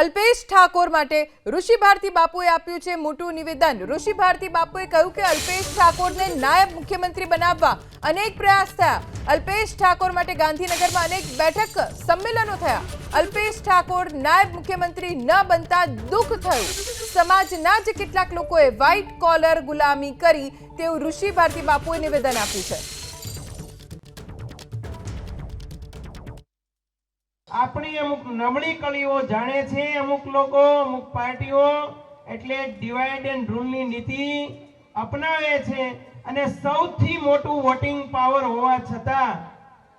અલ્પેશ ઠાકોર માટે ઋષિ ભારતી બાપુએ આપ્યું છે મોટું નિવેદન. ઋષિ ભારતી બાપુએ કહ્યું કે અલ્પેશ ઠાકોરને નાયબ મુખ્યમંત્રી બનાવવા અનેક પ્રયાસ થયા. અલ્પેશ ઠાકોર માટે ગાંધીનગરમાં અનેક બેઠક સંમેલનો થયા. અલ્પેશ ઠાકોર નાયબ મુખ્યમંત્રી ન બનતા દુઃખ થયું. સમાજના જ કેટલાક લોકોએ વ્હાઇટ કોલર ગુલામી કરી. તેવું ઋષિ ભારતી બાપુએ નિવેદન આપ્યું છે. આપણી અમુક નબળી કળીઓ જાણે છે, અમુક લોકો, અમુક પાર્ટીઓ, એટલે ડિવાઇડ એન્ડ રૂલની નીતિ અપનાવે છે અને સૌથી મોટું વોટિંગ પાવર હોવા છતાં,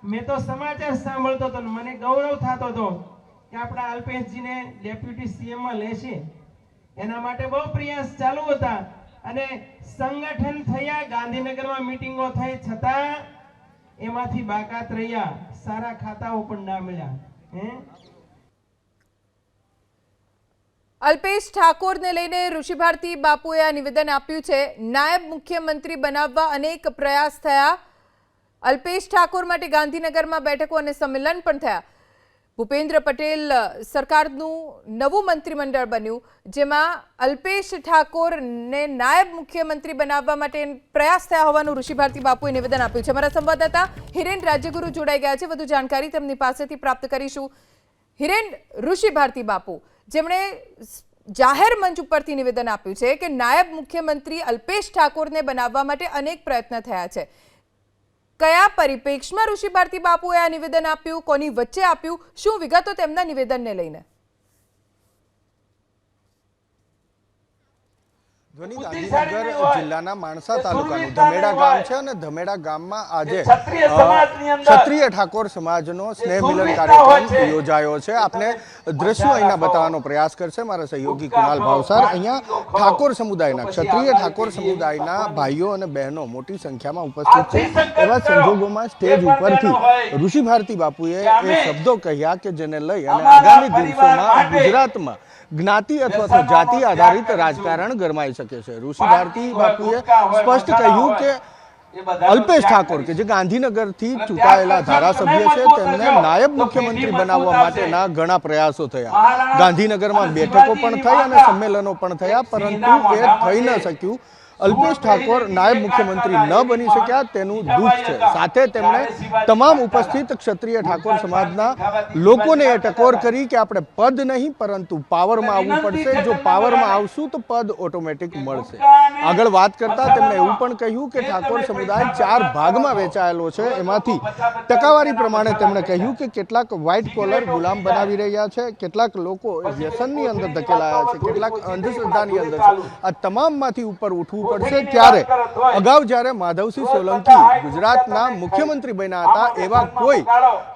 મેં તો સમાચાર સાંભળતો હતો મને ગૌરવ થતો હતો કે આપણા અલ્પેશજીને ડેપ્યુટી સીએમમાં લેશે. એના માટે બહુ પ્રયાસ ચાલુ હતા અને સંગઠન થયા, ગાંધીનગરમાં મીટિંગો થઈ, છતાં એમાંથી બાકાત રહ્યા, સારા ખાતાઓ પણ ના મળ્યા. અલ્પેશ ઠાકોરને લઈને ઋષિ ભારતી બાપુએ આ નિવેદન આપ્યું છે. નાયબ મુખ્યમંત્રી બનાવવા અનેક પ્રયાસ થયા. અલ્પેશ ઠાકોર માટે ગાંધીનગરમાં બેઠકો અને સંમેલન પણ થયા. ભૂપેન્દ્ર પટેલ સરકારનું નવું મંત્રીમંડળ બન્યું, જેમાં અલ્પેશ ઠાકોરને નાયબ મુખ્યમંત્રી બનાવવા માટે પ્રયાસ થયા હોવાનું ઋષિ ભારતી બાપુએ નિવેદન આપ્યું છે. અમારા સંવાદદાતા હિરેન રાજ્યગુરુ જોડાઈ ગયા છે. વધુ જાણકારી તેમની પાસેથી પ્રાપ્ત કરીશું. હિરેન, ઋષિ ભારતી બાપુ, જેમણે જાહેર મંચ ઉપરથી નિવેદન આપ્યું છે કે નાયબ મુખ્યમંત્રી અલ્પેશ ઠાકોરને બનાવવા માટે અનેક પ્રયત્ન થયા છે. કયા પરિપ્રેક્ષમાં ઋષિ ભારતી બાપુએ આ નિવેદન આપ્યું, કોની વચ્ચે આપ્યું, શું વિગતો તેમના નિવેદનને લઈને? ધ્વનિ ગાંધીનગર જિલ્લાના માણસા તાલુકાનું ધમેડા ગામ છે અને ધમેડા ગામમાં આજે ક્ષત્રિય ઠાકોર સમાજનો સ્નેહ મિલન કાર્યક્રમ યોજાયો છે. આપને દ્રશ્યો અહીંના બતાવવાનો પ્રયાસ કરશે મારા સહયોગી કુણાલ ભાવસાર. અહીંયા ઠાકોર સમુદાયના ક્ષત્રિય ઠાકોર સમુદાયના ભાઈઓ અને બહેનો મોટી સંખ્યામાં ઉપસ્થિત છે. એવા સંજોગોમાં સ્ટેજ ઉપરથી ઋષિ ભારતી બાપુએ એ શબ્દો કહ્યા કે જેને લઈ અને આગામી દિવસોમાં ગુજરાતમાં જ્ઞાતિ અથવા તો જાતિ આધારિત રાજકારણ ગરમાઈ શકે. છે? ઋષિ ભારતી બાપુએ સ્પષ્ટ કહ્યું કે અલ્પેશ ઠાકોર કે જે ગાંધીનગરથી ચૂંટાયેલા ધારાસભ્ય છે તેમને નાયબ મુખ્યમંત્રી બનાવવા માટેના ઘણા પ્રયાસો થયા. ગાંધીનગરમાં બેઠકો પણ થઈ અને સંમેલનો પણ થયા પરંતુ એ થઈ ન શક્યું. અલ્પેશ ઠાકોર નાયબ મુખ્યમંત્રી ન બની શક્યા, તેનું દુઃખ છે. સાથે તેમણે તમામ ઉપસ્થિત ક્ષત્રિય ઠાકોર સમાજના લોકોને એ ટકોર કરી કે આપણે પદ નહીં, પરંતુ પાવરમાં આવવું પડશે. જો પાવરમાં આવશું તો પદ ઓટોમેટિક મળશે. આગળ વાત કરતા તેમણે એવું પણ કહ્યું કે ઠાકોર સમુદાય ચાર ભાગમાં વેચાયેલો છે. એમાંથી ટકાવારી પ્રમાણે તેમણે કહ્યું કે કેટલાક વ્હાઇટ કોલર ગુલામ બનાવી રહ્યા છે, કેટલાક લોકો વ્યસનની અંદર ધકેલાયા છે, કેટલાક અંધશ્રદ્ધાની અંદર છે. આ તમામમાંથી ઉપર ઉઠવું પડશે ત્યારે. અગાઉ જ્યારે માધવસિંહ સોલંકી ગુજરાતના મુખ્યમંત્રી બન્યા હતા એવા કોઈ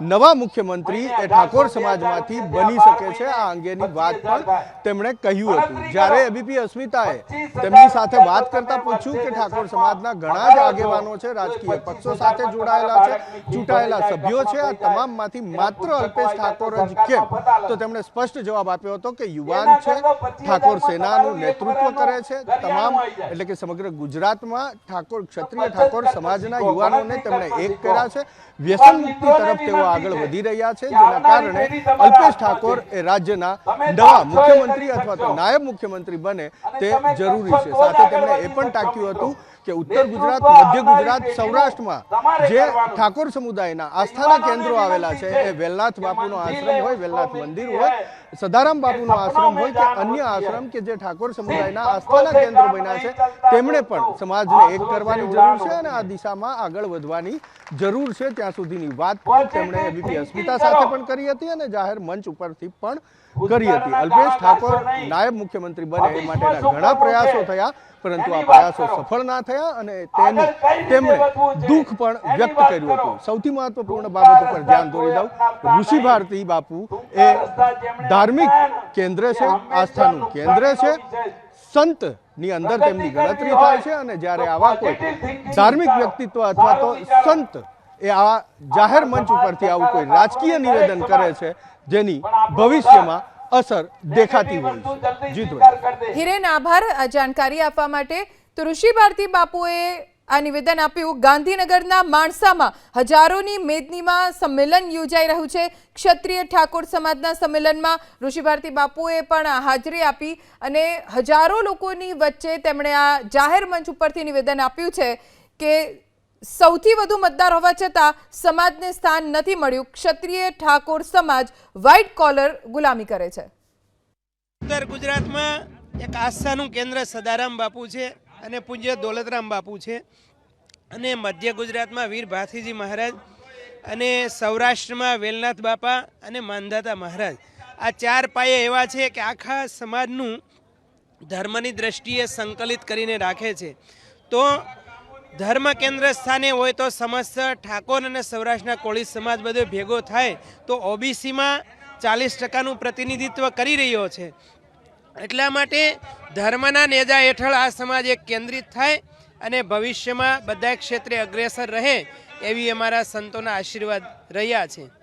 નવા મુખ્યમંત્રી એ ઠાકોર સમાજમાંથી બની શકે છે આ અંગેની વાત પણ તેમણે કહ્યું હતું. જ્યારે એબીપી અસ્મિતાએ તેમની સાથે વાત કરતા પૂછ્યું કે ઠાકોર સમાજના ઘણા જ આગેવાનો છે રાજકીય પક્ષો સાથે જોડાયેલા છે ચૂંટાયેલા સભ્યો છે આ તમામમાંથી માત્ર અલ્પેશ ઠાકોર જ કેમ? તો તેમણે સ્પષ્ટ જવાબ આપ્યો હતો કે યુવાન છે ઠાકોર સેનાનું નેતૃત્વ કરે છે તમામ એટલે કે સમગ્ર ગુજરાતમાં ઠાકોર ક્ષત્રિય ઠાકોર સમાજના યુવાનોને તેમણે એક કર્યા છે. વ્યસન મુક્તિ તરફ તેઓ આગળ વધી રહ્યા છે જેના કારણે અલ્પેશ ઠાકોર એ રાજ્યના નવા મુખ્યમંત્રી અથવા તો નાયબ મુખ્યમંત્રી બને તે જરૂરી છે. સાથે તેમણે એ પણ ટાંક્યું હતું કે ઉત્તર ગુજરાત મધ્ય ગુજરાત સૌરાષ્ટ્રમાં જે ઠાકોર સમુદાયના આસ્થાના કેન્દ્રો આવેલા છે એ વેલનાથ બાપુનો આશ્રમ હોય વેલનાથ મંદિર હોય સદારામ બાપુનો આશ્રમ હોય કે અન્ય આશ્રમ કે જે ઠાકોર સમુદાયના આસ્થાના કેન્દ્રો બન્યા છે તેમણે પણ સમાજને એક કરવાની જરૂર છે અને આ દિશામાં આગળ વધવાની જરૂર છે. ત્યાં સુધીની વાત તેમણે એબીપી અસ્મિતા સાથે પણ કરી હતી અને જાહેર મંચ ઉપરથી પણ કરી હતી. અલ્પેશ ઠાકોર નાયબ મુખ્યમંત્રી બને એ માટેના ઘણા પ્રયાસો થયા પરંતુ આ પ્રયાસો સફળ ના થયા અને તેનું તેમણે દુઃખ પણ વ્યક્ત કર્યું હતું. સૌથી મહત્વપૂર્ણ બાબત ઉપર ધ્યાન દોરી દઉં. ઋષિ ભારતી બાપુ એ ધાર્મિક કેન્દ્ર છે આસ્થાનું કેન્દ્ર છે સંતની અંદર તેમની ગણતરી થાય છે અને જ્યારે આવા કોઈ ધાર્મિક વ્યક્તિત્વ અથવા તો સંત એ આ જાહેર મંચ ઉપરથી આવું કોઈ રાજકીય નિવેદન કરે છે જેની ભવિષ્યમાં અસર દેખાતી હોય છે. જીતભાઈ હિરેન આભાર આ જાણકારી આપવા માટે. તો ઋષિ ભારતી બાપુએ આ નિવેદન આપ્યું. ગાંધીનગરના માણસામાં હજારોની મેદનીમાં સંમેલન યોજાઈ રહ્યું છે. ક્ષત્રિય ઠાકોર સમાજના સંમેલનમાં ઋષિભારતી બાપુએ પણ હાજરી આપી અને હજારો લોકોની વચ્ચે તેમણે આ જાહેર મંચ ઉપરથી નિવેદન આપ્યું છે કે સૌથી વધુ મતદાર હોવા છતાં સમાજને સ્થાન નથી મળ્યું. ક્ષત્રિય ઠાકોર સમાજ વ્હાઇટ કોલર ગુલામી કરે છે. ઉત્તર ગુજરાતમાં એક આસ્થાનું કેન્દ્ર સદારામ બાપુ છે. અને પૂજ્ય દોલતરામ બાપુ છે. અને મધ્ય ગુજરાતમાં વીર ભાથીજી મહારાજ અને સૌરાષ્ટ્રમાં વેલનાથ બાપા અને માનધાતા મહારાજ. આ ચાર પાયે એવા છે કે આખા સમાજનું ધર્મની દ્રષ્ટિએ સંકલિત કરીને રાખે છે. તો ધર્મ કેન્દ્ર સ્થાને હોય તો સમસ્ત ઠાકોર અને સૌરાષ્ટ્રના કોળી સમાજ બધો ભેગો થાય તો ઓબીસીમાં ચાલીસ ટકાનું પ્રતિનિધિત્વ કરી રહ્યો છે. એટલા માટે ધર્મના નેજા હેઠળ આ સમાજ એક કેન્દ્રિત થાય અને ભવિષ્યમાં બધા ક્ષેત્રે અગ્રેસર રહે એવી અમારા સંતોના આશીર્વાદ રહ્યા છે.